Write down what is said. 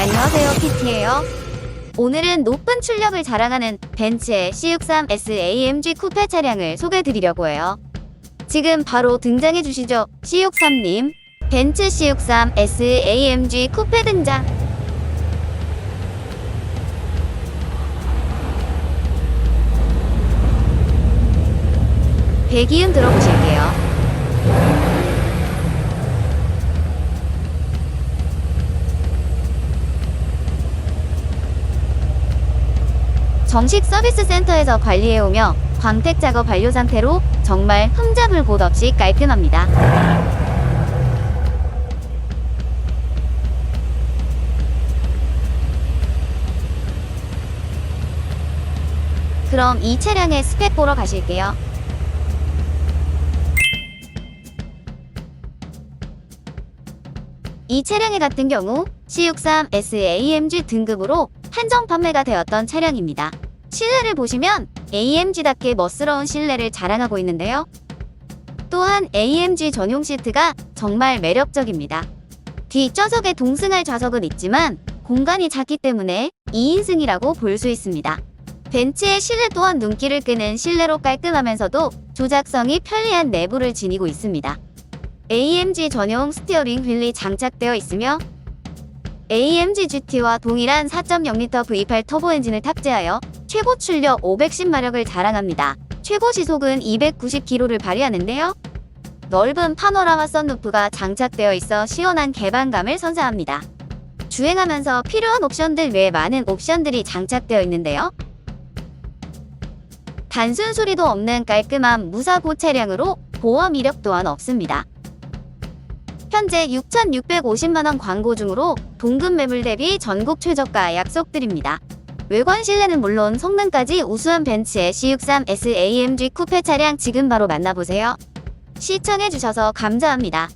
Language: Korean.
안녕하세요, PT예요. 오늘은 높은 출력을 자랑하는 벤츠의 C63S AMG 쿠페 차량을 소개해드리려고 해요. 지금 바로 등장해 주시죠, C63님. 벤츠 C63S AMG 쿠페 등장. 배기음 들어보실게요. 정식 서비스 센터에서 관리해오며 광택 작업 완료 상태로 정말 흠잡을 곳 없이 깔끔합니다. 그럼 이 차량의 스펙 보러 가실게요. 이 차량의 같은 경우 C63S AMG 등급으로 한정 판매가 되었던 차량입니다. 실내를 보시면 AMG답게 멋스러운 실내를 자랑하고 있는데요. 또한 AMG 전용 시트가 정말 매력적입니다. 뒷좌석에 동승할 좌석은 있지만 공간이 작기 때문에 2인승이라고 볼 수 있습니다. 벤츠의 실내 또한 눈길을 끄는 실내로 깔끔하면서도 조작성이 편리한 내부를 지니고 있습니다. AMG 전용 스티어링 휠이 장착되어 있으며 AMG GT와 동일한 4.0L V8 터보 엔진을 탑재하여 최고 출력 510마력을 자랑합니다. 최고 시속은 290km를 발휘하는데요. 넓은 파노라마 썬루프가 장착되어 있어 시원한 개방감을 선사합니다. 주행하면서 필요한 옵션들 외에 많은 옵션들이 장착되어 있는데요. 단순 소리도 없는 깔끔한 무사고 차량으로 보험 이력 또한 없습니다. 현재 6,650만원 광고 중으로 동급 매물 대비 전국 최저가 약속드립니다. 외관 실내는 물론 성능까지 우수한 벤츠의 C63S AMG 쿠페 차량 지금 바로 만나보세요. 시청해주셔서 감사합니다.